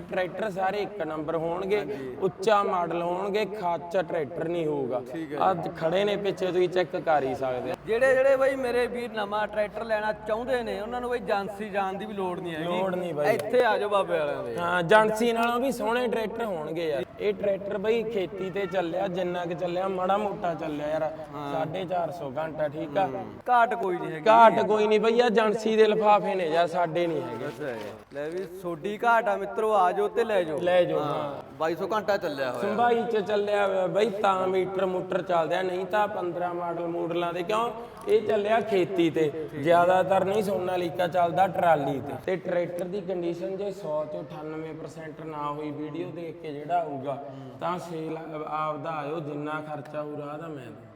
Tractor ਸਾਰੇ ਇੱਕ number ਹੋਣਗੇ ਉੱਚਾ ਮਾਡਲ ਹੋਣਗੇ ਖਾਚਾ ਟਰੈਕਟਰ ਨਹੀਂ ਹੋਊਗਾ। ਅੱਜ ਖੜੇ ਨੇ ਪਿੱਛੇ ਤੁਸੀਂ ਚੈੱਕ ਕਰ ਹੀ ਸਕਦੇ। ਜਿਹੜੇ ਜਿਹੜੇ ਬਈ ਮੇਰੇ ਵੀਰ ਨਵਾਂ ਟਰੈਕਟਰ ਲੈਣਾ ਚਾਹੁੰਦੇ ਨੇ ਉਹਨਾਂ ਨੂੰ ਬਈ ਏਜੰਸੀ ਜਾਣ ਦੀ ਵੀ ਲੋੜ ਨਹੀਂ ਹੈਗੀ। ਲੋੜ ਨਹੀਂ ਬਾਈ। ਇੱਥੇ ਆ ਜਾਓ ਬਾਬੇ ਵਾਲਿਆਂ ਦੇ। ਹਾਂ ਏਜੰਸੀ ਨਾਲੋਂ ਵੀ ਸੋਹਣੇ ਟਰੈਕਟਰ ਹੋਣਗੇ ਯਾਰ। ਇਹ ਟਰੈਕਟਰ ਬਈ ਖੇਤੀ ਤੇ ਚੱਲਿਆ ਜਿੰਨਾ ਕਿ ਚੱਲਿਆ ਮਾੜਾ ਮੋਟਾ ਚੱਲਿਆ ਯਾਰ। 450 ਘੰਟਾ ਠੀਕ ਆ? ਘਾਟ ਕੋਈ ਨਹੀਂ ਹੈਗੀ। ਘਾਟ ਕੋਈ ਨਹੀਂ ਬਈ ਏਜੰਸੀ ਦੇ ਲਿਫਾਫੇ ਨੇ ਯਾਰ ਸਾਡੇ ਨਹੀਂ ਹੈਗੇ। ਲੈ ਵੀ ਸੋਡੀ ਘਾਟ ਆ ਮਿੱਤਰੋ ਆ ਜਾਓ ਤੇ ਲੈ ਜਾਓ। ਲੈ ਜਾਓ ਹਾਂ 2200 ਘੰਟਾ ਚੱਲਿਆ ਹੋਇਆ। ਸੰਭਾਈ ਚ ਚੱਲਿਆ ਹੋਇਆ ਬਈ ਤਾਂ ਮੀਟਰ ਮੂਟਰ ਚੱਲਦੇ ਆ ਨਹੀਂ ਤਾਂ 15 ਮਾਡਲ ਮੂਡਲਾਂ ਦੇ ਕਿਉਂ? ਇਹ ਚੱਲਿਆ ਖੇਤੀ ਤੇ ਜ਼ਿਆਦਾਤਰ ਨਹੀਂ ਸੋਨਾਲੀਕਾ ਚੱਲਦਾ ਟਰਾਲੀ ਤੇ। ਤੇ ਟਰੈਕਟਰ ਦੀ ਕੰਡੀਸ਼ਨ ਜੇ 100 ਤੋਂ 98% ਨਾ ਹੋਈ ਵੀਡੀਓ ਦੇਖ ਕੇ ਜਿਹੜਾ ਆਊਗਾ ਤਾਂ ਸੇਲ ਆਪਦਾ ਆਇਓ, ਜਿੰਨਾ ਖਰਚਾ ਹੋਊ ਰਾਹ ਦਾ ਮੈਂ ਦਊਂ।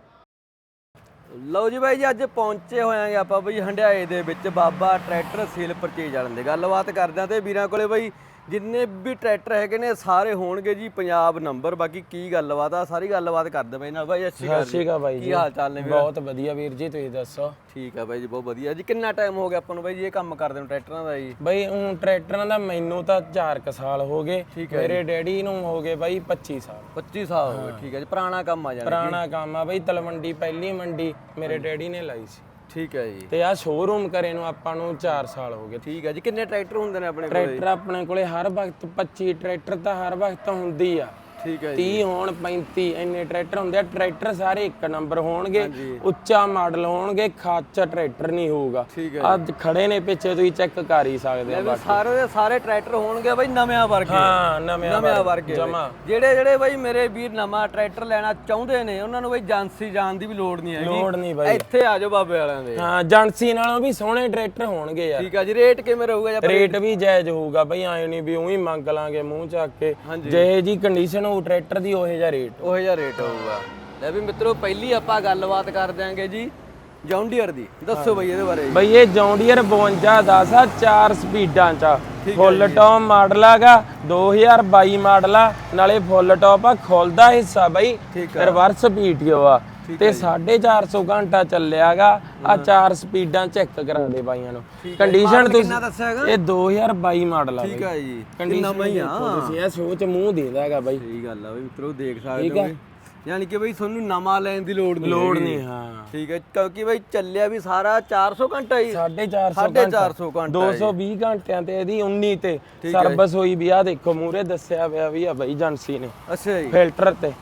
ਲਓ ਜੀ ਬਾਈ ਜੀ, ਅੱਜ ਪਹੁੰਚੇ ਹੋਇਆਂਗੇ ਆਪਾਂ ਬਈ ਹੰਡਿਆਏ ਦੇ ਵਿੱਚ, ਬਾਬਾ ਟਰੈਕਟਰ ਸੇਲ ਪਰਚੇਜ ਵਾਲਿਆਂ ਦੇ ਗੱਲਬਾਤ ਕਰਦੇ ਆਂ ਤੇ ਵੀਰਾਂ ਕੋਲੇ ਬਈ ਜਿੰਨੇ ਵੀ ਟਰੈਕਟਰ ਹੈਗੇ ਨੇ ਸਾਰੇ ਹੋਣਗੇ ਜੀ ਪੰਜਾਬ ਨੰਬਰ ਬਾਕੀ ਕੀ ਗੱਲਬਾਤ ਆ ਸਾਰੀ ਗੱਲਬਾਤ ਕਰਦੇ ਬਾਈ ਨਾਲ। ਬਾਈ ਅੱਛੀ ਸਤਿ ਸ਼੍ਰੀ ਅਕਾਲ ਬਾਈ ਕੀ ਜੀ। ਹਾਲ ਚਾਲ ਨੇ ਵੀਰ? ਬਹੁਤ ਵਧੀਆ ਵੀਰ ਜੀ ਤੁਸੀਂ ਦੱਸੋ? ਠੀਕ ਆ ਬਾਈ ਜੀ ਬਹੁਤ ਵਧੀਆ। ਜੀ ਕਿੰਨਾ ਟਾਈਮ ਹੋ ਗਿਆ ਆਪਾਂ ਨੂੰ ਬਾਈ ਜੀ ਇਹ ਕੰਮ ਕਰਦੇ ਨੂੰ ਟਰੈਕਟਰਾਂ ਦਾ ਜੀ? ਬਈ ਹੁਣ ਟਰੈਕਟਰਾਂ ਦਾ ਮੈਨੂੰ ਤਾਂ 4 ਸਾਲ ਹੋ ਗਏ। ਮੇਰੇ ਡੈਡੀ ਨੂੰ ਹੋ ਗਏ ਬਾਈ 25 ਸਾਲ। 25 ਸਾਲ ਹੋ ਗਏ ਠੀਕ ਹੈ ਜੀ। ਪੁਰਾਣਾ ਕੰਮ ਆ ਜਾਣਾ ਪੁਰਾਣਾ ਕੰਮ ਆ ਬਈ ਤਲਵੰਡੀ ਪਹਿਲੀ ਮੰਡੀ ਮੇਰੇ ਡੈਡੀ ਨੇ ਲਾਈ ਸੀ। ਠੀਕ ਹੈ ਜੀ। ਤੇ ਆ ਸ਼ੋਰੂਮ ਕਰੇ ਨੂੰ ਆਪਾਂ ਨੂੰ 4 ਸਾਲ ਹੋ ਗਏ। ਠੀਕ ਹੈ ਜੀ ਕਿੰਨੇ ਟਰੈਕਟਰ ਹੁੰਦੇ ਨੇ ਆਪਣੇ ਕੋਲ? ਟਰੈਕਟਰ ਆਪਣੇ ਕੋਲੇ ਹਰ ਵਕਤ 25 ਟਰੈਕਟਰ ਤਾਂ ਹਰ ਵਕਤ ਹੁੰਦੀ ਆ। ਠੀਕ ਹੈ 30 ਹੋਣ 35 ਇੰਨੇ ਟਰੈਕਟਰ ਹੁੰਦੇ ਆ ਟਰੈਕਟਰ ਸਾਰੇ ਇੱਕ ਨੰਬਰ ਹੋਣਗੇ। ਉੱਚਾ ਮਾਡਲ ਹੋਣਗੇ ਖਾਚਾ ਟਰੈਕਟਰ ਨਹੀਂ ਹੋਊਗਾ। ਅੱਜ ਖੜੇ ਨੇ ਪਿੱਛੇ ਤੁਸੀਂ ਚੈੱਕ ਕਰ ਹੀ ਸਕਦੇ ਆ ਸਾਰੇ ਦੇ ਸਾਰੇ ਟਰੈਕਟਰ ਹੋਣਗੇ ਬਾਈ ਨਵਿਆਂ ਵਰਗੇ। ਹਾਂ ਨਵੇਂ ਨਵਿਆਂ ਵਰਗੇ ਜਮਾ। ਜਿਹੜੇ ਜਿਹੜੇ ਬਾਈ ਮੇਰੇ ਵੀਰ ਨਵਾਂ ਟਰੈਕਟਰ ਲੈਣਾ ਚਾਹੁੰਦੇ ਨੇ ਉਹਨਾਂ ਨੂੰ ਬਾਈ ਏਜੰਸੀ ਜਾਣ ਦੀ ਵੀ ਲੋੜ ਨਹੀਂ ਹੈਗੀ। ਲੋੜ ਨਹੀਂ ਬਾਈ। ਇੱਥੇ ਆ ਜਾਓ ਬਾਬੇ ਵਾਲਿਆਂ ਦੇ। ਹਾਂ ਏਜੰਸੀ ਨਾਲੋਂ ਵੀ ਸੋਹਣੇ ਟਰੈਕਟਰ ਹੋਣਗੇ ਯਾਰ। ਠੀਕ ਆ ਜੀ ਰੇਟ ਕਿਵੇਂ ਰਹੂਗਾ ਜੀ ਰੇਟ ਵੀ ਜਾਇਜ਼ ਹੋਊਗਾ ਬਈ ਐ ਨਹੀਂ ਵੀ ਉਹੀ ਮੰਗ ਲਾਂਗੇ ਮੂੰਹ ਚੱਕ ਕੇ। ਜਿਹੇ ਜੀ ਕੰਡੀਸ਼ਨ ਹੋਊ ਟਰੈਕਟਰ ਦੀ ਉਹੇ ਜਿਹਾ ਰੇਟ। ਉਹੋ ਜਿਹਾ ਰੇਟ ਹੋਊਗਾ। ਲੈ ਵੀ ਮਿੱਤਰੋ ਪਹਿਲੀ ਆਪਾਂ ਗੱਲਬਾਤ ਕਰ ਦਿਆਂਗੇ ਜੀ ਜੌਂਡੀਅਰ ਦੀ। ਦੱਸੋ ਬਈ ਇਹਦੇ ਬਾਰੇ। ਬਈ ਇਹ ਜੌਂਡੀਅਰ 52 10 ਆ ਚਾਰ ਸਪੀਡਾਂ ਚ ਫੁੱਲ ਟੌਪ ਮਾਡਲ ਹੈਗਾ 2022 ਮਾਡਲ ਆ। ਨਾਲੇ ਫੁੱਲ ਟੌਪ ਆ ਖੁੱਲਦਾ ਹਿੱਸਾ ਬਈ ਰਿਵਰਸ ਪੀਟੀਓ ਆ। ਤੇ 450 ਘੰਟਾ ਚੱਲਿਆਗਾ। ਆ ਚਾਰ ਸਪੀਡਾਂ ਚੈੱਕ ਕਰਾ ਦੇ ਬਾਈਆਂ ਨੂੰ। ਕੰਡੀਸ਼ਨ ਤੁਸੀਂ ਇਹ 2022 ਮਾਡਲ ਆ ਠੀਕ ਆ ਜੀ। ਕੰਡੀਸ਼ਨ ਨਵਾਂ ਹੀ ਆ? ਤੁਸੀਂ ਇਹ ਸੋਚ ਮੂੰਹ ਦੇਦਾ ਹੈਗਾ ਬਾਈ। ਸਹੀ ਗੱਲ ਆ ਬਈ ਮਿੱਤਰੋ ਦੇਖ ਸਕਦੇ ਹੋ। ਯਾਨੀ ਕਿ ਬਈ ਤੁਹਾਨੂੰ ਨਵਾਂ ਲੈਣ ਦੀ ਲੋੜ ਨਹੀਂ ਲੋੜ। ਨਹੀਂ ਹਾਂ। ਠੀਕ ਹੈ ਕਿਉਂਕਿ ਬਈ ਚੱਲਿਆ ਵੀ ਸਾਰਾ 400 ਘੰਟਾ ਹੀ। 450 450 ਘੰਟਾ। 220 ਘੰਟਿਆਂ ਤੇ ਇਹਦੀ 19 ਤੇ ਸਰਵਿਸ ਹੋਈ ਵੀ ਆ ਦੇਖੋ ਮੂਰੇ ਦੱਸਿਆ ਪਿਆ ਵੀ ਆ ਬਾਈ ਏਜੰਸੀ ਨੇ। ਅੱਛਾ ਜੀ। ਫਿਲਟਰ ਤੇ।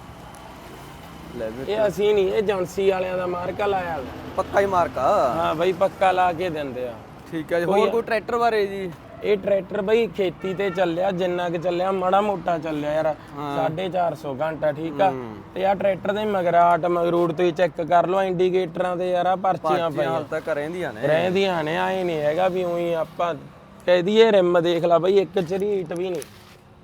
ਲੈ ਵੀ ਇਹ ਅਸੀਂ ਨਹੀਂ ਇਹ ਏਜੰਸੀ ਵਾਲਿਆਂ ਦਾ ਮਾਰਕਾ ਲਾਇਆ ਹੋਇਆ। ਪੱਕਾ ਹੀ ਮਾਰਕਾ? ਹਾਂ ਬਾਈ ਪੱਕਾ ਲਾ ਕੇ ਦਿੰਦੇ ਆ। ਠੀਕ ਹੈ ਜੀ ਹੋਰ ਕੋਈ ਟਰੈਕਟਰ ਬਾਰੇ ਜੀ? ਇਹ ਟਰੈਕਟਰ ਬਈ ਖੇਤੀ ਤੇ ਚੱਲਿਆ ਜਿੰਨਾ ਕਿ ਚੱਲਿਆ ਮਾੜਾ ਮੋਟਾ ਚੱਲਿਆ ਯਾਰ। 450 ਘੰਟਾ ਠੀਕ ਆ? ਤੇ ਆ ਟਰੈਕਟਰ ਦੇ ਮਗਰਾਟ ਮਗਰੂਟ ਤੁਸੀਂ ਚੈੱਕ ਕਰ ਲਓ ਇੰਡੀਕੇਟਰਾਂ ਤੇ ਯਾਰ ਆ ਪਰਚੀਆਂ ਪਈਆਂ। ਹਾਲ ਤੱਕ ਰਹਿੰਦੀਆਂ ਨੇ। ਰਹਿੰਦੀਆਂ ਨੇ ਆਏ ਨਹੀਂ ਹੈਗਾ ਵੀ ਉਹੀ ਆਪਾਂ ਕਹਿ ਦਈਏ ਰਿਮ ਦੇਖ ਲਾ ਬਈ ਇੱਕ ਚਰੀਟ ਵੀ ਨਹੀਂ।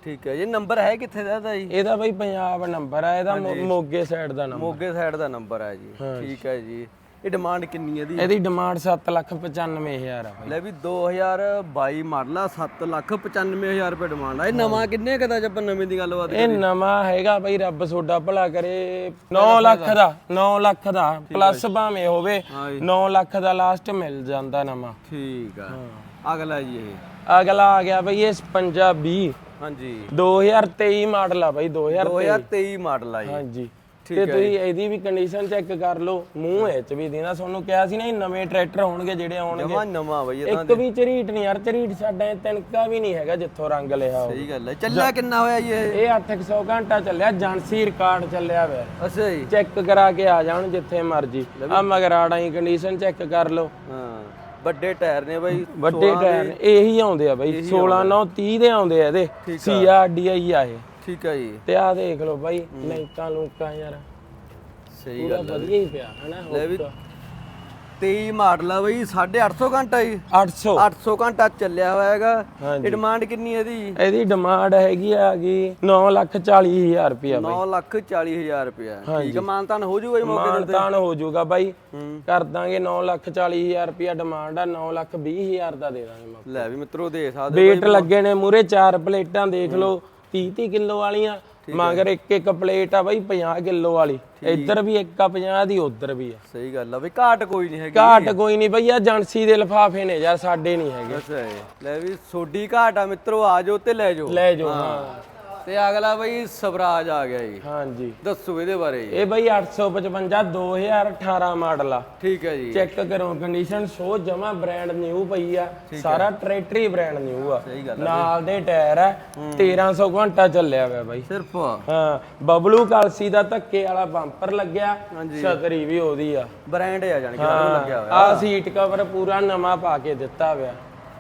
ਠੀਕ ਹੈ। ਜੀ ਨੰਬਰ ਹੈ ਕਿੱਥੇ ਦਾ ਇਹਦਾ ਜੀ? ਇਹਦਾ ਬਈ ਪੰਜਾਬ ਨੰਬਰ ਆ ਇਹਦਾ ਮੋ- ਮੋਗੇ ਸਾਈਡ ਦਾ ਨੰਬਰ। ਮੋਗੇ ਸਾਈਡ ਦਾ ਨੰਬਰ ਹੈ ਜੀ। ਠੀਕ ਹੈ ਜੀ। ਇਹ ਡਿਮਾਂਡ ਕਿੰਨੀ ਹੈ ਦੀ? ਇਹਦੀ ਡਿਮਾਂਡ 795000 ਆ ਬਈ। ਲੈ ਵੀ 2022 ਮਾਡਲ ਆ 795000 ਰੁਪਏ ਡਿਮਾਂਡ ਆ। ਇਹ ਨਵਾਂ ਕਿੰਨੇ ਕਦਾ ਜੇ ਆਪਾਂ ਨਵੇਂ ਦੀ ਗੱਲਬਾਤ ਇਹ ਨਵਾਂ ਹੈਗਾ ਬਈ ਰੱਬ ਸੋਡਾ ਭਲਾ ਕਰੇ। 9 ਲੱਖ ਦਾ 9 ਲੱਖ ਦਾ ਪਲੱਸ ਭਾਵੇਂ ਹੋਵੇ 9 ਲੱਖ ਦਾ ਲਾਸਟ ਮਿਲ ਜਾਂਦਾ ਨਵਾਂ। ਠੀਕ ਆ। ਅਗਲਾ ਜੀ ਇਹ। ਅਗਲਾ ਆ ਗਿਆ ਬਈ ਇਹ 5520 ਹਾਂਜੀ। 2023 ਮਾਡਲ ਆ ਬਈ 2000 2023 ਮਾਡਲ ਆ ਜੀ ਹਾਂਜੀ। ਤੇ ਤੁਸੀਂ ਇਹਦੀ ਵੀ ਕੰਡੀਸ਼ਨ ਚੈੱਕ ਕਰ ਲਓ ਮੂੰਹ ਇਹ ਚ ਵੀ ਦੇਣਾ। ਤੁਹਾਨੂੰ ਕਿਹਾ ਸੀ ਨਾ ਇਹ ਨਵੇਂ ਟਰੈਕਟਰ ਹੋਣਗੇ ਜਿਹੜੇ ਆਉਣਗੇ। ਜਮਾ ਨਵਾਂ ਬਈ ਇਹ ਤਾਂ ਇੱਕ ਵੀ ਝਰੀਟ ਨਹੀਂ ਯਾਰ ਝਰੀਟ ਸਾਡਾ ਇਹ ਤਿਨਕਾ ਵੀ ਨਹੀਂ ਹੈਗਾ ਜਿੱਥੋਂ ਰੰਗ ਲਿਆ ਹੋਵੇ ਸਹੀ ਗੱਲ ਹੈ ਚੱਲਿਆ ਕਿੰਨਾ ਹੋਇਆ ਜੀ ਇਹ? ਇਹ 800 ਘੰਟਾ ਚੱਲਿਆ ਜਾਂਸੀ ਰਿਕਾਰਡ ਚੱਲਿਆ ਹੋਇਆ। ਅੱਛਾ ਜੀ। ਚੈੱਕ ਕਰਾ ਕੇ ਆ ਜਾਣ ਜਿੱਥੇ ਮਰਜ਼ੀ। ਆ ਮਗਰਾੜਾਂ ਦੀ ਕੰਡੀਸ਼ਨ ਚੈੱਕ ਕਰ ਲਓ। ਹਾਂ। ਵੱਡੇ ਟਾਇਰ ਨੇ ਬਾਈ ਵੱਡੇ ਟਾਇਰ ਨੇ, ਇਹੀ ਆਉਂਦੇ ਆ ਬਈ 16 9 30 ਦੇ ਆਉਂਦੇ ਆ ਇਹਦੇ ਸੀਆਰਡੀਆਈ ਆ। ਇਹ। ਠੀਕ ਹੈ ਜੀ। ਤੇ ਆ ਦੇਖ ਲਓ ਬਾਈ ਲੈਂਕਾਂ ਲੂਕਾਂ ਯਾਰ। ਸਹੀ ਗੱਲ ਵਧੀਆ ਹੀ ਪਿਆ ਹਨਾ ਲੈ ਵੀ 23 ਮਾਡਲ ਆ ਬਈ 850 ਘੰਟਾ ਜੀ। 800 800 ਘੰਟਾ ਚੱਲਿਆ ਹੋਇਆ ਹੈਗਾ। ਇਹ ਡਿਮਾਂਡ ਕਿੰਨੀ ਹੈ ਇਹਦੀ? ਇਹਦੀ ਡਿਮਾਂਡ ਹੈਗੀ ਆ ਗਈ 9 ਲੱਖ 40 ਹਜ਼ਾਰ ਰੁਪਇਆ 9 ਲੱਖ 40 ਹਜ਼ਾਰ ਰੁਪਇਆ। ਠੀਕ ਹੈ ਮਾਨਤਾਨ ਹੋ ਜੂਗਾ ਜੀ ਮੌਕੇ ਮਾਨਤਾਨ ਹੋ ਜਾਊਗਾ ਬਾਈ। ਕਰ ਦਾਂਗੇ 9 ਲੱਖ 40 ਹਜ਼ਾਰ ਰੁਪਇਆ ਡਿਮਾਂਡ ਆ 9 ਲੱਖ 20 ਹਜ਼ਾਰ ਦਾ ਦੇ ਦਾਂਗੇ ਮੌਕੇ ਲੈ ਵੀ ਮਿੱਤਰੋ ਦੇ ਸਕਦੇ ਵੇਟ ਲੱਗੇ ਨੇ ਮੂਰੇ ਚਾਰ ਪਲੇਟਾਂ ਦੇਖ ਲਓ 30 30 ਕਿਲੋ ਵਾਲੀਆਂ। ਮਗਰ ਇੱਕ ਇੱਕ ਪਲੇਟ ਆ ਬਾਈ 50 ਕਿਲੋ ਵਾਲੀ। ਇੱਧਰ ਵੀ ਇੱਕ ਆ 50 ਦੀ ਉੱਧਰ ਵੀ ਆ। ਸਹੀ ਗੱਲ ਆ ਬਈ ਘਾਟ ਕੋਈ ਨਹੀਂ ਹੈਗੀ। ਘਾਟ ਕੋਈ ਨਹੀਂ ਬਈ ਆ ਏਜੰਸੀ ਦੇ ਲਫਾਫੇ ਨੇ ਯਾਰ ਸਾਡੇ ਨਹੀਂ ਹੈਗੇ। ਅੱਛਾ। ਲੈ ਵੀ ਸੋਡੀ ਘਾਟ ਆ ਮਿੱਤਰੋ ਆ ਜਾਓ ਤੇ ਲੈ ਜਾਓ। ਲੈ ਜਾਓ ਹਾਂ। ਤੇ ਅਗਲਾ ਬਈ ਸਵਰਾਜ ਆ ਗਿਆ ਜੀ। ਹਾਂਜੀ। ਦੱਸੋ ਇਹਦੇ ਬਾਰੇ ਜੀ। ਇਹ ਬਈ 855 2018 ਮਾਡਲ ਆ। ਠੀਕ ਹੈ ਜੀ। ਚੈੱਕ ਕਰੋ ਕੰਡੀਸ਼ਨ ਸੋ ਜਮਾ ਬ੍ਰਾਂਡ ਨਿਊ ਪਈ ਆ। ਸਾਰਾ ਟਰੈਕਟਰ ਬ੍ਰਾਂਡ ਨਿਊ ਆ। ਨਾਲ ਦੇ ਟਾਇਰ ਆ। 1300 ਘੰਟਾ ਚੱਲਿਆ ਹੋਇਆ ਬਾਈ। ਸਿਰਫ? ਹਾਂ ਬਬਲੂ ਕਲਸੀ ਦਾ ਧੱਕੇ ਵਾਲਾ ਬੰਪਰ ਲੱਗਿਆ। ਛਤਰੀ ਵੀ ਉਹਦੀ ਆ। ਬ੍ਰਾਂਡ ਆ ਜਾਣ ਕੇ ਲੱਗਿਆ ਹੋਇਆ। ਆ ਸੀਟ ਕਵਰ ਪੂਰਾ ਨਵਾਂ ਪਾ ਕੇ ਦਿੱਤਾ ਹੋਇਆ।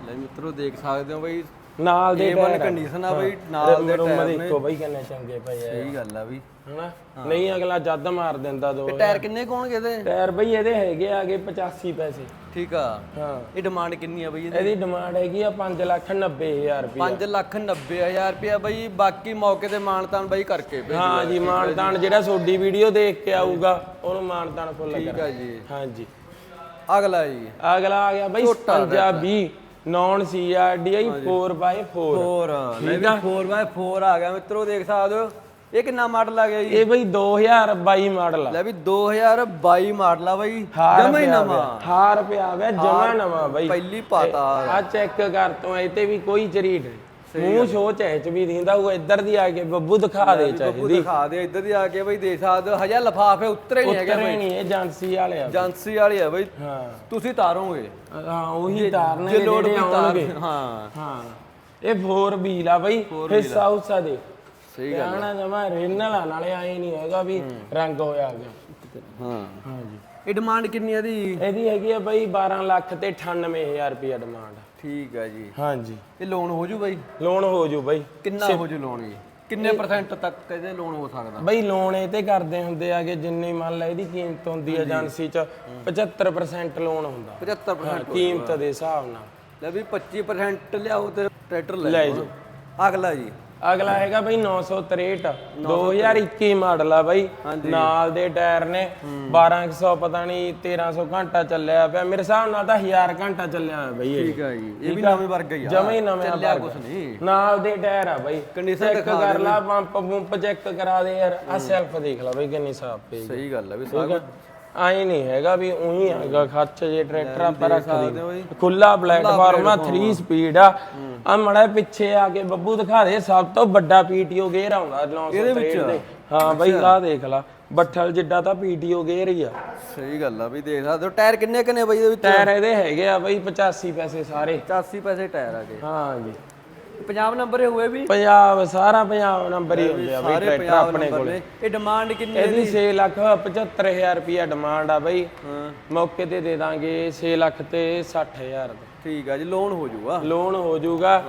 ਲੈ ਮਿੱਤਰੋ ਦੇਖ ਸਕਦੇ ਹੋ ਬਈ ਨਾਲ ਦੇ A1 ਟਾਇਰ ਕੰਡੀਸ਼ਨ ਆ। ਬਈ ਨਾਲ ਦੇ ਟਾਇਰ ਨੇ ਦੇਖੋ ਬਈ ਕਿੰਨੇ ਚੰਗੇ ਪਏ ਆ। ਸਹੀ ਗੱਲ ਆ ਬਈ। ਹਨਾ? ਨਹੀਂ ਅਗਲਾ ਜੱਦ ਮਾਰ ਦਿੰਦਾ ਦੋ ਟਾਇਰ ਕਿੰਨੇ ਕੋਣਗੇ ਇਹਦੇ? ਟਾਇਰ ਬਈ ਇਹਦੇ ਹੈਗੇ ਆਗੇ 85 ਪੈਸੇ। ਠੀਕ ਆ। ਹਾਂ। ਇਹ ਡਿਮਾਂਡ ਕਿੰਨੀ ਆ ਬਈ ਇਹਦੀ? ਇਹਦੀ ਡਿਮਾਂਡ ਹੈਗੀ ਆ 5 ਲੱਖ 90 ਹਜ਼ਾਰ ਰੁਪਏ 5 ਲੱਖ 90 ਹਜ਼ਾਰ ਰੁਪਇਆ ਬਈ ਬਾਕੀ ਮੌਕੇ ਤੇ ਮਾਨਤਾਨ ਬਈ ਕਰਕੇ ਭੇਜੋ। ਹਾਂ ਜੀ ਮਾਨਤਾਨ ਜਿਹੜਾ ਤੁਹਾਡੀ ਵੀਡੀਓ ਦੇਖ ਕੇ ਆਊਗਾ ਉਹਨੂੰ ਮਾਨਤਾਨ ਫੁੱਲ ਠੀਕ ਆ ਜੀ। ਹਾਂਜੀ ਅਗਲਾ ਜੀ। ਅਗਲਾ ਆ ਗਿਆ ਬਈ ਪੰਜਾਬੀ ਨੌਨ ਸੀਆਰਡੀਆਈ 4x4 ਹੋਰ ਲੈ ਵੀ 4x4 ਆ ਗਿਆ ਮਿੱਤਰੋ ਦੇਖ ਸਕਦੇ ਹੋ। ਇਹ ਕਿੰਨਾ ਮਾਡਲ ਆ ਗਿਆ ਜੀ? ਇਹ ਬਈ 2022 ਮਾਡਲ ਆ। ਲੈ ਵੀ 2022 ਮਾਡਲ ਆ ਬਈ। ਜਮਾ ਹੀ ਨਵਾਂ। ਹਾਰ ਪਿਆ ਹੋਇਆ ਜਮਾ ਨਵਾਂ ਬਈ। ਪਹਿਲੀ ਪਾਤਾ ਆ ਚੈੱਕ ਕਰ ਤੂੰ ਇਹ ਤੇ ਵੀ ਕੋਈ ਚਰੀਟ ਨਹੀਂ। ਮੂੰਹ ਸ਼ੋ ਚ ਵੀ ਦਿੰਦਾ ਉਹ ਇੱਧਰ ਦੀ ਆ ਕੇ ਬੱਬੂ ਦਿਖਾ ਦੇ ਬੱਬੂ ਚਾਹੀਦੀ। ਦਿਖਾ ਦੇ ਇੱਧਰ ਦੀ ਆ ਕੇ ਬਈ ਦੇਖ ਸਕਦੇ ਹੋ ਹਜਾ ਲਫਾਫੇ ਉੱਤਰੇ ਨਹੀਂ ਹੈਗੇ ਉਤਰੇ ਨਹੀਂ ਇਹ ਏਜੰਸੀ ਵਾਲੇ ਆ ਏਜੰਸੀ ਵਾਲੀ ਆ ਬਈ। ਹਾਂ। ਤੁਸੀਂ ਤਾਰੋਗੇ। ਹਾਂ ਉਹੀ ਤਾਰਨੇ ਜੇ ਜਿਹੜੇ ਵੀ ਤਾਰ ਆਉਣਗੇ। ਹਾਂ। ਹਾਂ। ਇਹ 4 ਵੀਲ ਆ ਬਈ ਹਿੱਸਾ ਹੁੱਸਾ ਦੇ ਸਹੀ ਗਾਣਾ ਜਮਾ ਰਿਨਲ ਆ ਨਾਲੇ ਆਏ ਨਹੀਂ ਹੈਗਾ ਵੀ ਰੰਗ ਹੋਇਆ ਗਿਆ। ਹਾਂ। ਹਾਂਜੀ। ਇਹ ਡਿਮਾਂਡ ਕਿੰਨੀ ਆ ਇਹਦੀ? ਇਹਦੀ ਹੈਗੀ ਆ ਬਈ 12 ਲੱਖ ਤੇ 98000 ਰੁਪਏ ਡਿਮਾਂਡ ਠੀਕ ਆ ਜੀ। ਹਾਂਜੀ। ਇਹ ਲੋਨ ਹੋ ਜੂ ਬਾਈ? ਲੋਨ ਹੋ ਜੂ ਬਈ। ਕਿੰਨਾ ਹੋ ਜੂ ਲੋਨ ਜੀ? ਕਿੰਨੇ ਪਰਸੈਂਟ ਤੱਕ ਇਹਦੇ ਲੋਨ ਹੋ ਸਕਦਾ? ਬਈ ਲੋਨ ਇਹ ਤੇ ਕਰਦੇ ਹੁੰਦੇ ਆ ਕਿ ਜਿੰਨੀ ਮੰਨ ਲੈ ਇਹਦੀ ਕੀਮਤ ਹੁੰਦੀ ਹੈ ਏਜੰਸੀ ਚ 75% ਲੋਨ ਹੁੰਦਾ। 75% ਕੀਮਤ ਦੇ ਹਿਸਾਬ ਨਾਲ। ਲੈ ਵੀ 25% ਲਿਆਓ ਤੇ ਟਰੈਕਟਰ ਲੈ ਲੈ ਜਾਓ। ਅਗਲਾ ਜੀ। ਅਗਲਾ ਹੈਗਾ ਬਈ 963 2021 ਮਾਡਲ ਆ ਬਈ। ਨਾਲ ਦੇ ਟਾਇਰ ਨੇ 1200 ਪਤਾ ਨਹੀਂ 1300 ਘੰਟਾ ਚੱਲਿਆ ਪਿਆ। ਮੇਰੇ ਹਿਸਾਬ ਨਾਲ ਤਾਂ 1000 ਘੰਟਾ ਚੱਲਿਆ ਹੋਇਆ ਬਈ ਇਹ। ਠੀਕ ਆ ਜੀ। ਇਹ ਵੀ ਨਵੇਂ ਵਰਗਾ ਹੀ ਆ। ਜਮੇ ਨਵੇਂ ਚੱਲਿਆ ਕੁਛ ਨਹੀਂ ਨਾਲ ਦੇ ਟਾਇਰ ਆ ਬਈ। Condition ਚੈੱਕ ਕਰ ਲਾ ਪੰਪ ਪੰਪ ਚੈੱਕ ਕਰਾ ਦੇ ਯਾਰ। ਆ ਸੈਲਫ ਦੇਖ ਲੈ ਬਈ ਕਿੰਨੀ ਸਾਫ਼ ਪਈ ਸਹੀ ਗੱਲ ਆ ਵੀ ਸਾਰਾ ਆਈ ਨਹੀਂ ਹੈਗਾ ਵੀ ਉਹੀ ਹੈਗਾ ਖੱਚ ਜੇ ਟਰੈਕਟਰ ਆਪਾਂ ਰੱਖ ਬਈ। ਦੇ ਖੁੱਲਾ ਪਲੇਟਫਾਰਮ ਆ 3 ਸਪੀਡ ਆ। ਆ ਮੜਾ ਪਿੱਛੇ ਆ ਕੇ ਬੱਬੂ ਦਿਖਾ ਦੇ ਸਭ ਤੋਂ ਵੱਡਾ ਪੀਟੀਓ ਗੇਅਰ ਆਉਂਦਾ 963 ਦੇ। ਹਾਂ ਬਈ ਆਹ ਦੇਖ ਲਾ ਬੱਠਲ ਜਿੱਡਾ ਤਾਂ ਪੀਟੀਓ ਗੇਅਰ ਹੀ ਆ। ਸਹੀ ਗੱਲ ਆ ਵੀ ਦੇਖ ਸਕਦੇ ਹੋ ਟਾਇਰ ਕਿੰਨੇ ਕਿੰਨੇ ਬਈ ਇਹਦੇ ਵਿੱਚ? ਟਾਇਰ ਇਹਦੇ ਹੈਗੇ ਆ ਬਈ 85 ਪੈਸੇ ਸਾਰੇ। 85 ਪੈਸੇ ਟਾਇਰ ਆ ਗਏ ਹਾਂ ਜੀ। ਪੰਜਾਬ ਨੰਬਰ ਇਹ ਹੋਏ ਵੀ? ਪੰਜਾਬ ਸਾਰਾ ਪੰਜਾਬ ਨੰਬਰ ਹੀ ਹੁੰਦੇ ਆ ਬਈ ਟਰੈਕਟਰ ਆਪਣੇ ਕੋਲ। ਇਹ ਡਿਮਾਂਡ ਕਿੰਨੀ ਹੈ ਇਹਦੀ? 6 ਲੱਖ 75000 ਰੁਪਿਆ ਡਿਮਾਂਡ ਆ ਬਈ। ਮੌਕੇ ਤੇ ਦੇ ਦਾਂਗੇ 6 ਲੱਖ ਤੇ 60000 ਦਾ ਠੀਕ ਆ ਜੀ ਲੋਨ ਹੋ ਜਾਊਗਾ। ਲੋਨ ਹੋ ਜਾਊਗਾ।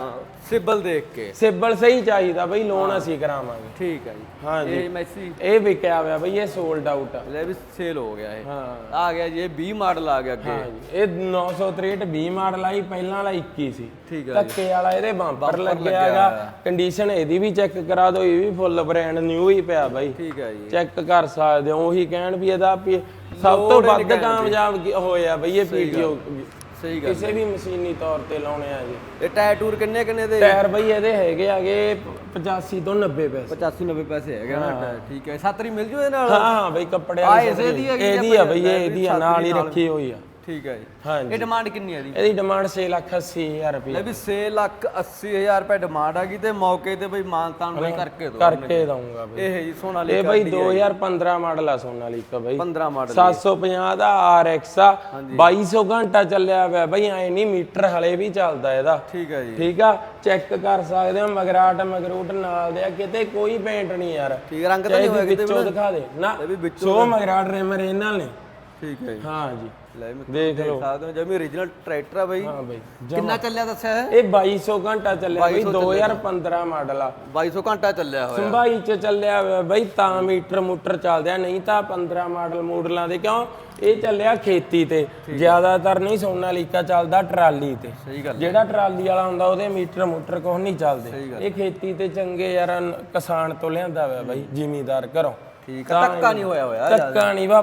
ਸਿਬਲ ਦੇਖ ਕੇ। ਸਿਬਲ ਸਹੀ ਚਾਹੀਦਾ ਬਈ ਲੋਨ ਅਸੀਂ ਕਰਾਵਾਂਗੇ। ਠੀਕ ਆ ਜੀ। ਹਾਂਜੀ। ਇਹ ਮੈਸੀ ਇਹ ਵਿਕਿਆ ਹੋਇਆ ਬਈ ਇਹ ਸੋਲਡ ਆਊਟ ਆ। ਲੈ ਵੀ ਸੇਲ ਹੋ ਗਿਆ ਇਹ। ਹਾਂ। ਆ ਗਿਆ ਜੀ ਇਹ 20 ਮਾਡਲ ਆ ਗਿਆ ਅੱਗੇ। ਹਾਂਜੀ ਇਹ 963 20 ਮਾਡਲ ਆਈ ਪਹਿਲਾਂ ਵਾਲਾ 21 ਸੀ। ਠੀਕ ਆ ਧੱਕੇ ਵਾਲਾ ਇਹਦੇ ਬੰਪਰ ਲੱਗਿਆ ਹੈਗਾ। ਕੰਡੀਸ਼ਨ ਇਹਦੀ ਵੀ ਚੈੱਕ ਕਰਾ ਦਿਓ ਇਹ ਵੀ ਫੁੱਲ ਬ੍ਰਾਂਡ ਨਿਊ ਹੀ ਪਿਆ ਬਾਈ। ਠੀਕ ਆ ਜੀ। ਚੈੱਕ ਕਰ ਸਕਦੇ ਹੋ ਉਹੀ ਕਹਿਣ ਵੀ ਇਹਦਾ ਸਭ ਤੋਂ ਵੱਧ ਕਾਮਯਾਬ ਹੋਇਆ ਬਈ ਇਹ ਪੀਟੀਓ ਸਹੀ ਗੱਲ ਕਿਸੇ ਵੀ ਮਸ਼ੀਨੀ ਤੌਰ ਤੇ ਲਾਉਣੇ ਆ ਜੀ। ਇਹ ਟਾਇਰ ਟੂਰ ਕਿੰਨੇ ਕਿੰਨੇ ਦੇ? ਟਾਇਰ ਬਈ ਇਹਦੇ ਹੈਗੇ ਆਗੇ 85 ਤੋਂ 90 ਪੈਸੇ। 85 90 ਪੈਸੇ ਹੈਗੇ ਨਾ ਟਾਇਰ ਠੀਕ ਹੈ। ਛਤਰੀ ਮਿਲ ਜੂ ਇਹਦੇ ਨਾਲ? ਹਾਂ ਹਾਂ ਬਈ ਕੱਪੜੇ ਆ ਵਾਲੀ ਹੈਗੀ ਇਹਦੀ ਆ ਬਈ ਇਹ ਇਹਦੀ ਆ ਨਾਲ ਹੀ ਰੱਖੀ ਹੋਈ ਆ। ਠੀਕ ਹੈ ਜੀ। ਹਾਂਜੀ। ਇਹ ਡਿਮਾਂਡ ਕਿੰਨੀ ਹੈ ਦੀ ਇਹਦੀ ਡਿਮਾਂਡ 6 ਲੱਖ 80 ਹਜ਼ਾਰ ਰੁਪਏ। ਲੈ ਵੀ 6 ਲੱਖ 80 ਹਜ਼ਾਰ ਰੁਪਏ ਡਿਮਾਂਡ ਆ ਗਈ ਤੇ ਮੌਕੇ ਤੇ ਬਈ ਮਾਨਤਾਨ ਬਈ ਕਰਕੇ ਦੋ ਕਰਕੇ ਦਊਂਗਾ ਬਈ। ਇਹ ਜੀ ਸੋਨਾਲੀ ਇਹ ਬਈ 2015 ਮਾਡਲ ਆ ਸੋਨਾਲੀਕਾ ਬਈ। 15 ਮਾਡਲ 750 ਦਾ RX ਆ। 2200 ਘੰਟਾ ਚੱਲਿਆ ਹੋਇਆ ਬਈ ਐ ਨਹੀਂ ਮੀਟਰ ਹਲੇ ਵੀ ਚੱਲਦਾ ਇਹਦਾ। ਠੀਕ ਹੈ ਜੀ। ਠੀਕ ਆ? ਚੈੱਕ ਕਰ ਸਕਦੇ ਹੋ ਮਗਰਾਟ ਮਗਰੂਟ ਨਾਲ ਦੇ ਆ ਕਿਤੇ ਕੋਈ ਪੇਂਟ ਨਹੀਂ ਯਾਰ। ਠੀਕ ਰੰਗ ਤਾਂ ਨਹੀਂ ਹੋਇਆ ਕਿਤੇ ਵਿੱਚੋਂ ਦਿਖਾ ਦੇ। ਨਾ ਇਹ ਵੀ ਵਿੱਚੋਂ ਸੋ ਮਗਰਾਟ ਰੇਮਰ ਇਹਨਾਂ ਨੇ। ਠੀਕ ਹੈ ਜੀ। ਹਾਂ ਜੀ। ਲੈ ਮੈਂ ਦੇਖ ਸਕਦੇ ਹੋ ਜਿਵੇਂ origignal ਟਰੈਕਟਰ ਆ ਬਈ। ਹਾਂ ਬਈ ਕਿੰਨਾ ਚੱਲਿਆ ਦੱਸਿਆ ਹੈ ਇਹ 2200 ਘੰਟਾ ਚੱਲਿਆ ਬਈ 2015 ਮਾਡਲ ਆ। 2200 ਘੰਟਾ ਚੱਲਿਆ ਹੋਇਆ। ਸੰਭਾਈ ਚ ਚੱਲਿਆ ਹੋਇਆ ਬਈ ਤਾਂ ਮੀਟਰ ਮੂਟਰ ਚੱਲਦੇ ਆ ਨਹੀਂ ਤਾਂ 15 ਮਾਡਲ ਮੂਡਲਾਂ ਦੇ ਕਿਉਂ? ਇਹ ਚੱਲਿਆ ਖੇਤੀ ਤੇ। ਜ਼ਿਆਦਾਤਰ ਨਹੀਂ ਸੋਨਾਲੀਕਾ ਚੱਲਦਾ ਟਰਾਲੀ ਤੇ। ਜਿਹੜਾ ਟਰਾਲੀ ਵਾਲਾ ਹੁੰਦਾ ਉਹਦੇ ਮੀਟਰ ਮੂਟਰ ਕੁਛ ਨਹੀਂ ਚੱਲਦੇ। ਇਹ ਖੇਤੀ ਤੇ ਚੰਗੇ ਯਾਰ ਕਿਸਾਨ ਤੋਂ ਲਿਆਂਦਾ ਹੋਇਆ ਬਾਈ ਜ਼ਿਮੀਦਾਰ ਘਰੋਂ। ਠੀਕ ਆ ਧੱਕਾ ਨਹੀਂ ਹੋਇਆ ਹੋਇਆ ਧੱਕਾ ਨਹੀਂ ਵਾ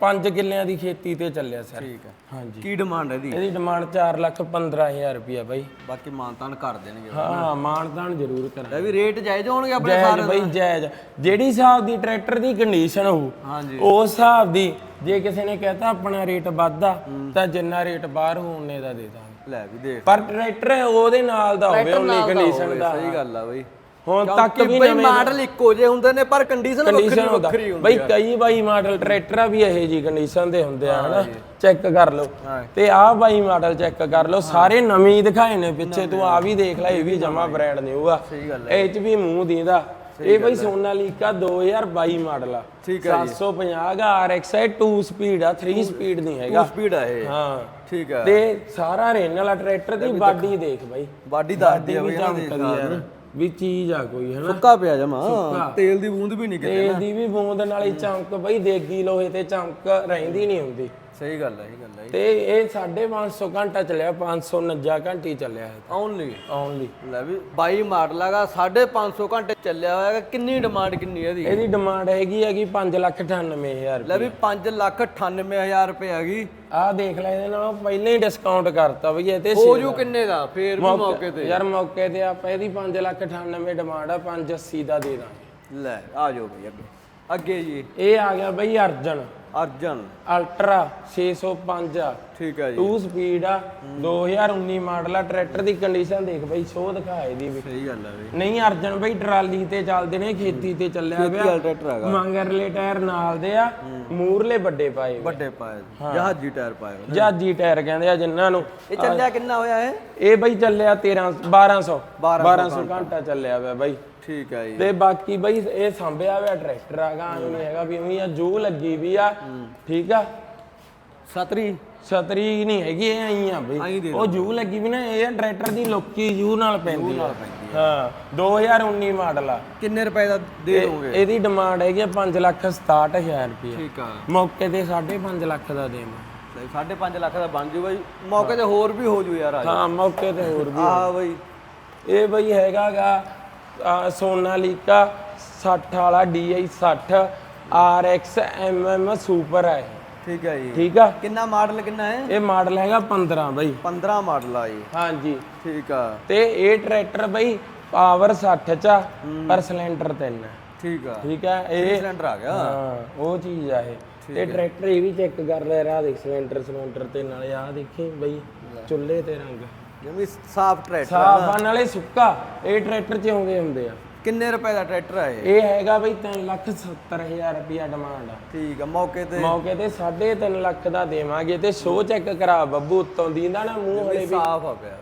5 ਕਿੱਲਿਆਂ ਦੀ ਖੇਤੀ ਤੇ ਚੱਲਿਆ ਸਰ। ਠੀਕ ਆ। ਹਾਂਜੀ। ਕੀ ਡਿਮਾਂਡ ਹੈ ਇਹਦੀ? ਇਹਦੀ ਡਿਮਾਂਡ 4 ਲੱਖ 15000 ਰੁਪਇਆ ਬਾਈ। ਬਾਕੀ ਮਾਨਤਾਨ ਕਰ ਦੇਣਗੇ। ਹਾਂ ਮਾਨਤਾਨ ਜ਼ਰੂਰ ਕਰਾਂ ਲੈ ਵੀ ਰੇਟ ਜਾਇਜ਼ ਹੋਣਗੇ ਆਪਣੇ ਜਾਇਜ਼ ਬਈ ਜਾਇਜ਼। ਜਿਹੜੀ ਹਿਸਾਬ ਦੀ ਟਰੈਕਟਰ ਦੀ ਕੰਡੀਸ਼ਨ ਹੋਊ ਹਾਂਜੀ। ਉਸ ਹਿਸਾਬ ਦੀ ਜੇ ਕਿਸੇ ਨੇ ਕਹਤਾ ਆਪਣਾ ਰੇਟ ਵੱਧਦਾ ਤਾਂ ਜਿੰਨਾ ਰੇਟ ਬਾਹਰ ਹੋਣੇ ਦਾ ਦੇ ਦਾਂਗੇ। ਲੈ ਵੀ ਦੇਖ। ਪਰ ਟਰੈਕਟਰ ਉਹਦੇ ਨਾਲ ਦਾ ਹੋਵੇ ਉਨੀ ਕੰਡੀਸ਼ਨ ਦਾ। ਸਹੀ ਗੱਲ ਆ ਬਈ। ਹੁਣ ਤੱਕ ਵੀ ਨਵੇਂ ਮਾਡਲ ਇੱਕੋ ਜਿਹੇ ਹੁੰਦੇ ਨੇ ਪਰ ਕੰਡੀਸ਼ਨ ਵੱਖਰੀ ਵੱਖਰੀ ਹੁੰਦੀ ਬਈ ਕਈ ਬਾਈ ਮਾਡਲ ਟਰੈਕਟਰ ਵੀ ਇਹੋ ਜੀ ਕੰਡੀਸ਼ਨ ਦੇ ਹੁੰਦੇ ਆ ਹਨਾ? ਚੈੱਕ ਕਰ ਲਓ। ਤੇ ਆਹ ਬਾਈ ਮਾਡਲ ਚੈੱਕ ਕਰ ਲਓ ਸਾਰੇ ਨਵੇਂ ਹੀ ਦਿਖਾਏ ਨੇ ਪਿੱਛੇ ਤੂੰ ਆ। ਵੀ ਦੇਖ ਲੈ ਇਹ ਵੀ ਜਮਾ ਬ੍ਰਾਂਡ ਨਿਊ ਆ। ਸਹੀ ਗੱਲ ਇਹ ਚ ਵੀ ਮੂੰਹ ਦੀਂਦਾ। ਇਹ ਬਈ ਸੋਨਾਲੀਕਾ 2022 ਮਾਡਲ ਆ। ਠੀਕ 750 ਦਾ RX ਹੈ 2 ਸਪੀਡ ਆ 3 ਸਪੀਡ ਨਹੀਂ ਹੈਗਾ। ਸਪੀਡ ਆ ਇਹ। ਹਾਂ। ਠੀਕ ਆ। ਤੇ ਸਾਰਾ ਰੇਨ ਵਾਲਾ ਟਰੈਕਟਰ ਦੀ ਬਾਡੀ ਦੇਖ। ਬਾਈ। ਬਾਡੀ ਦੱਸਦੀ ਆ ਬਈ ਇਹਨਾਂ ਦੀ ਵੀ ਚੀਜ਼ ਆ ਕੋਈ ਹਨਾ? ਸੁੱਕਾ ਪਿਆ ਜਮਾ। ਤੇਲ ਦੀ ਬੂੰਦ ਵੀ ਨਹੀਂ ਕਿਤੇ ਤੇਲ ਦੀ ਵੀ ਬੂੰਦ ਨਾਲ ਹੀ ਚਮਕ ਬਈ ਦੇਗੀ ਲੋਹੇ ਤੇ ਚਮਕ ਰਹਿੰਦੀ ਨਹੀਂ ਹੁੰਦੀ। ਸਹੀ ਗੱਲ ਹੈ ਇਹ ਗੱਲ ਹੈ। ਤੇ ਇਹ 550 ਘੰਟਾ ਚੱਲਿਆ 549 ਘੰਟੇ ਚੱਲਿਆ ਹੈ ਓਨਲੀ ਓਨਲੀ ਲੈ ਵੀ 22 ਮਾਡਲ ਹੈਗਾ 550 ਘੰਟੇ ਚੱਲਿਆ ਹੋਇਆ ਹੈਗਾ ਕਿੰਨੀ ਡਿਮਾਂਡ ਕਿੰਨੀ ਹੈ ਇਹਦੀ? ਇਹਦੀ ਡਿਮਾਂਡ ਹੈਗੀ ਹੈਗੀ 598000 ਲੈ ਵੀ 5 ਲੱਖ 98000 ਰੁਪਏ ਹੈਗੀ। ਆਹ ਦੇਖ ਲੈ ਇਹਦੇ ਨਾਲ ਪਹਿਲਾਂ ਹੀ ਡਿਸਕਾਊਂਟ ਕਰਤਾ ਬਈ ਇਹ ਤੇ ਹੋ ਜੂ ਕਿੰਨੇ ਦਾ? ਫੇਰ ਵੀ ਮੌਕੇ ਤੇ। ਯਾਰ ਮੌਕੇ ਤੇ ਆਪਾਂ ਇਹਦੀ 5,98 ਡਿਮਾਂਡ ਆ 580 ਦਾ ਦੇ ਦਾਂਗੇ। ਲੈ ਆ ਜਾਓ ਬਈ ਅੱਗੇ। ਅੱਗੇ ਜੀ। ਇਹ ਆ ਗਿਆ ਬਈ ਅਰਜਨ। ਅਰਜਨ। ਅਲਟਰਾ 605 ਆ। ਠੀਕ ਹੈ ਜੀ। 2 ਸਪੀਡ ਆ। 2019 ਮਾਡਲ ਆ। ਟਰੈਕਟਰ ਦੀ ਕੰਡੀਸ਼ਨ ਦੇਖ ਬਈ ਸ਼ੋਅ ਦਿਖਾ ਇਹਦੀ ਵੀ। ਸਹੀ ਗੱਲ ਹੈ ਬਈ। ਨਹੀਂ ਅਰਜਨ ਬਈ ਟਰਾਲੀ ਤੇ ਚੱਲਦੇ ਨੇ ਖੇਤੀ ਤੇ ਚੱਲਿਆ ਪਿਆ। ਟਰੈਕਟਰ ਹੈਗਾ। ਮੰਗਰਲੇ ਟਾਇਰ ਨਾਲ ਦੇ ਆ। ਮੂਰਲੇ ਵੱਡੇ ਪਾਏ। ਵੱਡੇ ਪਾਏ ਜਹਾਜ਼ੀ ਟਾਇਰ ਪਾਏ। ਜਹਾਜੀ ਟਾਇਰ ਕਹਿੰਦੇ ਆ ਜਿਨ੍ਹਾਂ ਨੂੰ। ਇਹ ਚੱਲਿਆ ਕਿੰਨਾ ਹੋਇਆ ਇਹ? ਇਹ ਬਈ ਚੱਲਿਆ 13 1200 1200 ਘੰਟਾ। ਚੱਲਿਆ ਪਿਆ ਬਈ। ਠੀਕ ਹੈ ਜੀ। ਤੇ ਬਾਕੀ ਬਈ ਇਹ ਸੰਭਿਆ ਹੋਇਆ ਟਰੈਕਟਰ ਆਗਾ ਨਹੀਂ ਹੈਗਾ ਵੀ ਉਹੀ ਆ ਜੋ ਲੱਗੀ ਵੀ ਆ ਠੀਕ ਆ? ਸਤਰੀ। ਛਤਰੀ ਨਹੀਂ ਹੈਗੀ ਇਹ ਆਈ ਆ ਬਈ। ਉਹ ਜੂ ਲੱਗੀ ਵੀ ਨਾ ਇਹ ਟਰੈਕਟਰ ਦੀ ਲੋਕੀ ਜੂ ਨਾਲ ਪੈਂਦੀ ਆ। ਹਾਂ 2019 ਮਾਡਲ ਆ। ਕਿੰਨੇ ਰੁਪਏ ਦਾ ਦੇ ਦੋਗੇ? ਇਹਦੀ ਡਿਮਾਂਡ ਹੈਗੀ 5 ਲੱਖ 67000 ਰੁਪਏ ਠੀਕ ਆ। ਮੌਕੇ ਤੇ 5.5 ਲੱਖ ਦਾ ਦੇਵਾਂ ਲੈ 5.5 ਲੱਖ ਦਾ ਬਣ ਜੂ ਬਾਈ। ਮੌਕੇ ਤੇ ਹੋਰ ਵੀ ਹੋ ਜੂ ਯਾਰ ਆ ਹਾਂ ਮੌਕੇ ਤੇ ਹੋਰ ਵੀ ਆਹ ਬਾਈ। ਇਹ ਬਈ ਹੈਗਾਗਾ ਸੋਨਾਲੀਕਾ 60 ਵਾਲਾ DI 60 RX MM ਸੁਪਰ ਹੈ ਇਹ। ਠੀਕ ਹੈ ਜੀ। ਠੀਕ ਆ? ਕਿੰਨਾ ਮਾਡਲ ਕਿੰਨਾ ਹੈ? ਇਹ ਮਾਡਲ ਹੈਗਾ 15 ਬਈ। 15 ਮਾਡਲ ਆ ਜੀ ਹਾਂਜੀ। ਠੀਕ ਆ। ਤੇ ਇਹ ਟਰੈਕਟਰ ਬਈ ਪਾਵਰ 60 ਚ ਆ, ਪਰ ਸਿਲੰਡਰ 3 ਹੈ ਠੀਕ ਆ। ਠੀਕ ਹੈ ਇਹ ਸਿਲੰਡਰ ਆ ਗਿਆ? ਹਾਂ ਉਹ ਚੀਜ਼ ਆ ਇਹ। ਤੇ ਟਰੈਕਟਰ ਇਹ ਵੀ ਚੈੱਕ ਕਰ ਲੈ ਰਾਹ ਦੇਖ ਸਿਲੰਡਰ ਸਿਲੰਡਰ ਤੇ ਨਾਲੇ ਆ ਦੇਖੀ ਬਈ ਚੁੱਲ੍ਹੇ ਤੇ ਰੰਗ। ਜਿਵੇਂ ਸਾਫ਼ ਟਰੈਕਟਰ ਸਾਫ਼ ਆ ਨਾਲੇ ਸੁੱਕਾ ਇਹ ਟਰੈਕਟਰ ਚ ਆਉਂਦੇ ਹੁੰਦੇ ਆ। ਕਿੰਨੇ ਰੁਪਏ ਦਾ ਟਰੈਕਟਰ ਆ ਇਹ? ਇਹ ਹੈਗਾ ਬਈ 370000 ਰੁਪਿਆ ਡਿਮਾਂਡ ਆ। ਠੀਕ ਆ ਮੌਕੇ ਤੇ ਮੌਕੇ ਤੇ 3.5 ਲੱਖ ਦਾ ਦੇਵਾਂਗੇ ਤੇ ਸ਼ੋ ਚੈੱਕ ਕਰਾ ਬੱਬੂ ਉੱਤੋਂ ਦੀਂਦਾ ਨਾ ਮੂੰਹ ਹਲੇ ਵੀ। ਸਾਫ਼ ਆ ਪਿਆ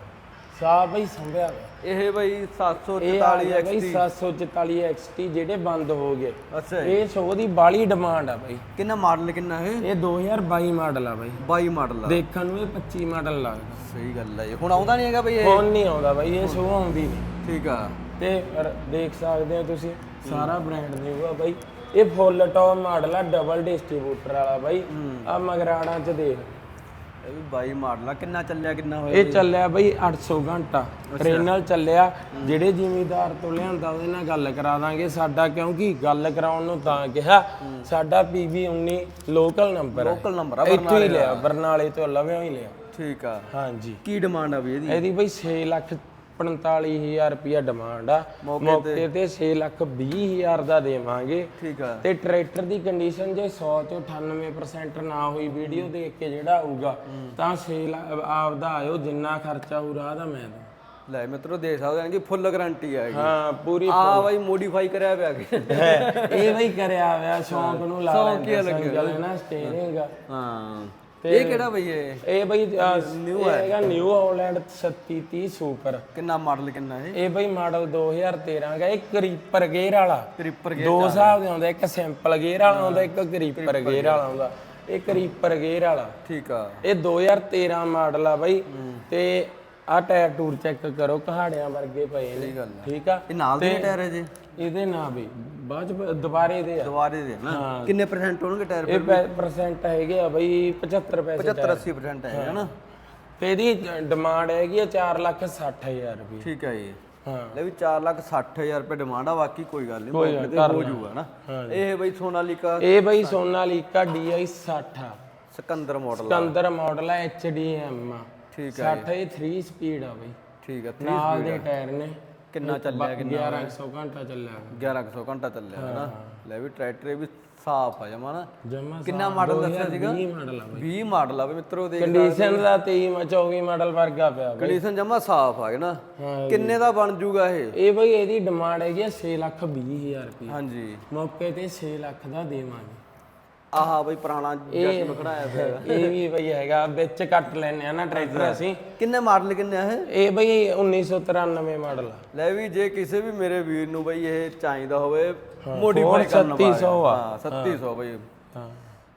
ਸਾਫ਼ ਬਈ ਸੰਭਿਆ ਹੋਇਆ। ਇਹ ਬਈ ਇਹ 744 ਆ ਗਿਆ ਬਈ XT 744 XT ਜਿਹੜੇ ਬੰਦ ਹੋ ਗਏ। ਅੱਛਾ ਇਹ ਸ਼ੋ ਦੀ ਬਾਲੀ ਡਿਮਾਂਡ ਆ ਬਈ। ਕਿੰਨਾ ਮਾਡਲ ਕਿੰਨਾ ਹੈ ਇਹ 2022 ਮਾਡਲ ਆ ਬਈ। 22 ਮਾਡਲ ਆ। ਦੇਖਣ ਨੂੰ ਇਹ 25 ਮਾਡਲ ਲੱਗਦਾ। ਸਹੀ ਗੱਲ ਹੈ ਜੀ। ਹੁਣ ਆਉਂਦਾ ਨਹੀਂ ਹੈਗਾ ਬਈ ਇਹ? ਹੁਣ ਨਹੀਂ ਆਉਂਦਾ ਬਈ ਇਹ ਸ਼ੋ ਆਉਂਦੀ ਨਹੀਂ। ਠੀਕ ਆ। ਤੇ ਦੇਖ ਸਕਦੇ ਹੋ ਤੁਸੀਂ ਸਾਰਾ ਬ੍ਰਾਂਡ ਨਿਊ ਆ ਬਾਈ। ਇਹ ਫੁੱਲ ਟੌਪ ਮਾਡਲ ਆ ਡਬਲ ਡਿਸਟ੍ਰੀਬਿਊਟਰ ਵਾਲਾ ਬਾਈ। ਆ ਮਗਰਾੜਾਂ ਚ ਦੇਖ। ਇਹ ਵੀ 22 ਮਾਡਲ ਆ। ਕਿੰਨਾ ਚੱਲਿਆ ਕਿੰਨਾ ਹੋਇਆ ਇਹ ਚੱਲਿਆ ਬਈ 800 ਘੰਟਾ। ਟ੍ਰੇਨਲ ਚੱਲਿਆ। ਜਿਹੜੇ ਜ਼ਿਮੀਦਾਰ ਤੋਂ ਲਿਆਂਦਾ ਉਹਦੇ ਨਾਲ ਗੱਲ ਕਰਾ ਦਾਂਗੇ। ਸਾਡਾ ਕਿਉਂਕਿ ਗੱਲ ਕਰਾਉਣ ਨੂੰ ਤਾਂ ਕਿਹਾ ਸਾਡਾ PB19 ਲੋਕਲ ਨੰਬਰ ਹੈ ਲੋਕਲ ਨੰਬਰ ਆ ਇੱਥੋਂ ਹੀ ਲਿਆ ਬਰਨਾਲੇ ਤੋਂ ਲਵਿਆਂ ਹੀ ਲਿਆ। ਠੀਕ ਆ। ਹਾਂਜੀ। ਕੀ ਡਿਮਾਂਡ ਆ ਬਈ ਇਹਦੀ? ਇਹਦੀ ਬਈ 6 ਲੱਖ 45000 ਰੁਪਿਆ ਡਿਮਾਂਡ ਆ। ਮੌਕੇ ਤੇ। 6 ਲੱਖ 20000 ਦਾ ਦੇਵਾਂਗੇ। ਠੀਕ ਆ। ਤੇ ਟਰੈਕਟਰ ਦੀ ਕੰਡੀਸ਼ਨ ਜੇ 100 ਤੋਂ 98% ਨਾ ਹੋਈ ਵੀਡੀਓ ਦੇਖ ਕੇ ਜਿਹੜਾ ਆਊਗਾ ਤਾਂ 6 ਆਪਦਾ ਆਇਓ ਜਿੰਨਾ ਖਰਚਾ ਹੋਊ ਰਾਹ ਦਾ ਮੈਂ ਦਊਂ। ਲੈ ਮਿੱਤਰੋ ਦੇਖ ਸਕਦੇ ਹਾਂ ਕਿ ਫੁੱਲ ਗਾਰੰਟੀ ਆ ਹਾਂ ਪੂਰੀ ਆ ਬਾਈ ਮੋਡੀਫਾਈ ਕਰਿਆ ਪਿਆ ਹੈ ਇਹ ਬਈ ਕਰਿਆ ਹੋਇਆ ਸ਼ੌਂਕ ਨੂੰ ਲਾ ਲੈਂਦਾ ਹੈ ਨਾ ਸਟੀਅਰਿੰਗ ਹਾਂ। ਇਹ ਕਿਹੜਾ ਬਈ ਇਹ? ਇਹ ਬਈ ਨਿਊ ਹੈਗਾ ਨਿਊ ਹਾਲੈਂਡ 3730 ਸੁਪਰ ਕਿੰਨਾ ਮਾਡਲ ਕਿੰਨਾ ਇਹ? ਇਹ ਬਈ ਮਾਡਲ 2013 ਦਾ ਇੱਕ ਕਰੀਪਰ ਗੇਅਰ ਵਾਲਾ। ਕ੍ਰਿਪਰ ਦੋ ਹਿਸਾਬ ਦੇ ਆਉਂਦਾ ਇੱਕ ਸਿੰਪਲ ਗੇਅਰ ਵਾਲਾ ਆਉਂਦਾ ਇੱਕ ਕਰੀਪਰ ਗੇਅਰ ਵਾਲਾ ਆਉਂਦਾ। ਇਹ ਕਰੀਪਰ ਗੇਅਰ ਵਾਲਾ। ਠੀਕ ਆ। ਇਹ 2013 ਮਾਡਲ ਆ ਬਾਈ। ਤੇ ਆ ਟਾਇਰ ਟੂਰ ਚੈੱਕ ਕਰੋ ਕਹਾੜਿਆਂ ਵਰਗੇ ਪਏ ਨੇ। ਠੀਕ ਆ? ਇਹ ਨਾਲ ਦੇ ਟਾਇਰ ਹੈ ਜੀ ਇਹਦੇ? ਨਾ ਬਈ ਬਾਅਦ ਚ ਦੁਬਾਰੇ ਦੇ ਆ। ਦੁਬਾਰੇ ਦੇ ਨਾ। ਕਿੰਨੇ ਪਰਸੈਂਟ ਹੋਣਗੇ ਟਾਇਰ ਇਹ ਪਰਸੈਂਟ ਹੈਗੇ ਆ ਬਈ 75 ਪੈਸੇ 75 80% ਹੈ। ਹਨਾ ਤੇ ਇਹਦੀ ਡਿਮਾਂਡ ਹੈਗੀ ਆ 4 ਲੱਖ 60 ਹਜ਼ਾਰ ਰੁਪਏ। ਠੀਕ ਹੈ ਜੀ। ਹਾਂ। ਲੈ ਵੀ 4 ਲੱਖ 60000 ਰੁਪਏ ਡਿਮਾਂਡ ਆ ਬਾਕੀ ਕੋਈ ਗੱਲ ਨਹੀਂ ਮੌਕੇ ਤੇ ਹੋ। ਜਾਊਗਾ ਨਾ। ਇਹ ਬਈ ਸੋਨਾਲੀਕਾ ਇਹ ਬਈ ਸੋਨਾਲੀਕਾ DI 60 ਆ। ਸਿਕੰਦਰ ਮਾਡਲ ਸਿਕੰਦਰ ਮਾਡਲ ਹੈ HDM ਆ। ਠੀਕ 60 ਇਹ 3 ਸਪੀਡ ਆ ਬਈ। ਠੀਕ ਹੈ ਨਾਲ ਦੇ ਟਾਇਰ ਨੇ। ਕਿੰਨਾ ਚੱਲਿਆ ਕਿੰਨਾ 1100 ਘੰਟਾ ਚੱਲਿਆ 1100 ਘੰਟਾ ਚੱਲਿਆ ਹੈ। ਨਾ ਲੈ ਵੀ ਟਰੈਕਟਰ ਇਹ ਵੀ ਸਾਫ਼ ਆ ਜਮਾ ਨਾ। ਜਮਾ ਕਿੰਨਾ ਮਾਡਲ ਦੱਸਿਆ ਸੀਗਾ? 20 ਮਾਡਲ ਆ ਬਈ। 20 ਮਾਡਲ ਆ ਵੀ ਮਿੱਤਰੋ ਦੇਖ ਕੰਡੀਸ਼ਨ ਦਾ 23 ਮਾ 24 ਮਾਡਲ ਵਰਗਾ ਪਿਆ ਕੰਡੀਸ਼ਨ ਜਮਾ ਸਾਫ਼ ਆ ਨਾ ਕਿੰਨੇ ਦਾ ਬਣ ਜੂਗਾ ਇਹ? ਇਹ ਬਈ ਇਹਦੀ ਡਿਮਾਂਡ ਹੈਗੀ 6 ਲੱਖ 20 ਹਜ਼ਾਰ ਰੁਪਏ। ਹਾਂਜੀ। ਮੌਕੇ ਤੇ 6 ਲੱਖ ਦਾ ਦੇਵਾਂਗੇ। ਆਹਾ ਬਈ ਪੁਰਾਣਾ ਜੱਟ ਖੜਾਇਆ ਪਿਆ। ਇਹ ਵੀ ਬਈ ਹੈਗਾ ਵਿੱਚ ਕੱਟ ਲੈਣੇ ਆ ਨਾ ਟਰੈਕਟਰ ਅਸੀਂ। ਕਿੰਨੇ ਮਾਡਲ ਕਿੰਨੇ ਆ ਇਹ? ਇਹ ਬਈ 1993 ਮਾਡਲ ਲੈ ਵੀ ਜੇ ਕਿਸੇ ਵੀ ਮੇਰੇ ਵੀਰ ਨੂੰ ਬਈ ਇਹ ਚਾਹੀਦਾ ਹੋਵੇ ਮੋਡੀਫਾਈ ਕਰਨਾ 3700 ਆ। ਹਾਂ 3700 ਬਈ। ਹਾਂ।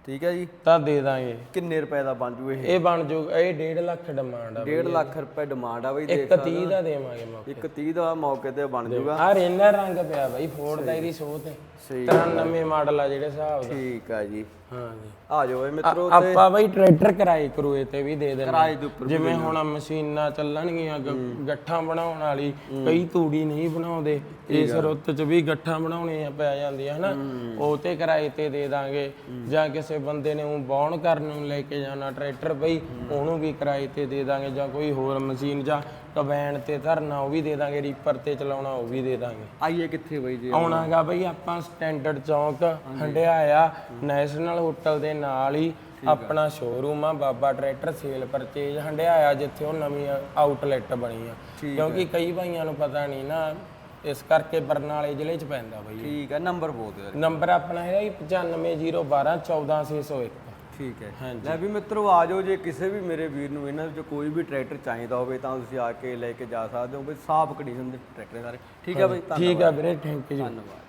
ਠੀਕ ਹੈ ਜੀ? ਤਾਂ ਦੇ ਦਾਂਗੇ। ਕਿੰਨੇ ਰੁਪਏ ਦਾ ਬਣ ਜੂ ਇਹ? ਇਹ ਬਣ ਜੂਗਾ ਇਹ 1.5 ਲੱਖ ਡਿਮਾਂਡ ਆ 1.5 ਲੱਖ ਰੁਪਏ ਡਿਮਾਂਡ ਆ ਬਈ ਦੇਖ ਇੱਕ 30 ਦਾ ਦੇਵਾਂਗੇ ਮੌਕੇ ਇੱਕ 30 ਦਾ ਮੌਕੇ ਤੇ ਬਣ ਜੂਗਾ। ਆ ਰੇਨਰ ਰੰਗ ਪਿਆ ਬਈ ਫੋਰਡ ਦਾ ਇਹਦੀ ਸਹੀ 93 ਮਾਡਲ ਆ। ਜਿਹੜੇ ਹਿਸਾਬ ਦਾ। ਠੀਕ ਆ ਜੀ। ਹਾਂ ਜੀ ਆ ਜਾਓ ਏ ਮਿੱਤਰੋ ਆਪਾਂ ਬਈ ਟਰੈਕਟਰ ਕਿਰਾਏ ਕਰੂਏ ਤੇ ਵੀ ਦੇ ਦੇਣਾ ਕਿਰਾਏ ਦੇ ਉੱਪਰ ਜਿਵੇਂ ਹੁਣ ਮਸ਼ੀਨਾਂ ਚੱਲਣਗੀਆਂ ਗੱਠਾਂ ਬਣਾਉਣ ਵਾਲੀ ਕਈ ਤੂੜੀ ਨਹੀਂ ਬਣਾਉਂਦੇ। ਇਸ ਰੁੱਤ 'ਚ ਵੀ ਗੱਠਾਂ ਬਣਾਉਣੀਆਂ ਪੈ ਜਾਂਦੀਆਂ ਹਨਾ? ਉਹ ਤੇ ਕਿਰਾਏ ਤੇ ਦੇ ਦਾਂਗੇ। ਜਾਂ ਕਿਸੇ ਬੰਦੇ ਨੇ ਉਹ ਬੌਣ ਕਰਨ ਨੂੰ ਲੈ ਕੇ ਜਾਣਾ ਟਰੈਕਟਰ ਬਈ ਉਹਨੂੰ ਵੀ ਕਿਰਾਏ ਤੇ ਦੇ ਦਾਂਗੇ ਜਾਂ ਕੋਈ ਹੋਰ ਮਸ਼ੀਨ ਜਾਂ ਕਬੈਨ ਤੇ ਧਰਨਾ ਉਹ ਵੀ ਦੇ ਦਾਂਗੇ ਰੀਪਰ ਤੇ ਚਲਾਉਣਾ ਉਹ ਵੀ ਦੇ ਦਾਂਗੇ। ਆਈਏ ਕਿੱਥੇ ਬਈ ਜੀ ਆਉਣਾਗਾ ਬਈ ਆਪਾਂ ਸਟੈਂਡਰਡ ਚੌਂਕ ਹੰਡਿਆਇਆ ਨੈਸ਼ਨਲ ਹੋਟਲ ਦੇ ਨਾਲ ਹੀ ਆਪਣਾ ਸ਼ੋਰੂਮ ਆ Baba tractor sale purchase Handiaya ਜਿੱਥੇ ਉਹ ਨਵੀਂ ਆਊਟਲੈਟ ਬਣੀ ਆ। ਕਿਉਂਕਿ ਕਈ ਭਾਈਆਂ ਨੂੰ ਪਤਾ ਨਹੀਂ ਨਾ ਇਸ ਕਰਕੇ ਬਰਨਾਲੇ ਜ਼ਿਲ੍ਹੇ 'ਚ ਪੈਂਦਾ ਬਈ ਠੀਕ ਹੈ ਨੰਬਰ ਬੋਲ ਦਿਓ ਨੰਬਰ ਆਪਣਾ ਹੈਗਾ ਜੀ 95012 14601 ਠੀਕ ਹੈ। ਲੈ ਵੀ ਮਿੱਤਰੋ ਆ ਜਾਓ ਜੇ ਕਿਸੇ ਵੀ ਮੇਰੇ ਵੀਰ ਨੂੰ ਇਹਨਾਂ ਵਿੱਚੋਂ ਕੋਈ ਵੀ ਟਰੈਕਟਰ ਚਾਹੀਦਾ ਹੋਵੇ ਤਾਂ ਤੁਸੀਂ ਆ ਕੇ ਲੈ ਕੇ ਜਾ ਸਕਦੇ ਹੋ ਬਈ ਸਾਫ਼ ਕੰਡੀਸ਼ਨ ਦੇ ਟਰੈਕਟਰ ਸਾਰੇ। ਠੀਕ ਹੈ ਬਈ ਧੰਨਵਾਦ ਠੀਕ ਆ ਵੀਰੇ ਥੈਂਕ ਯੂ ਧੰਨਵਾਦ।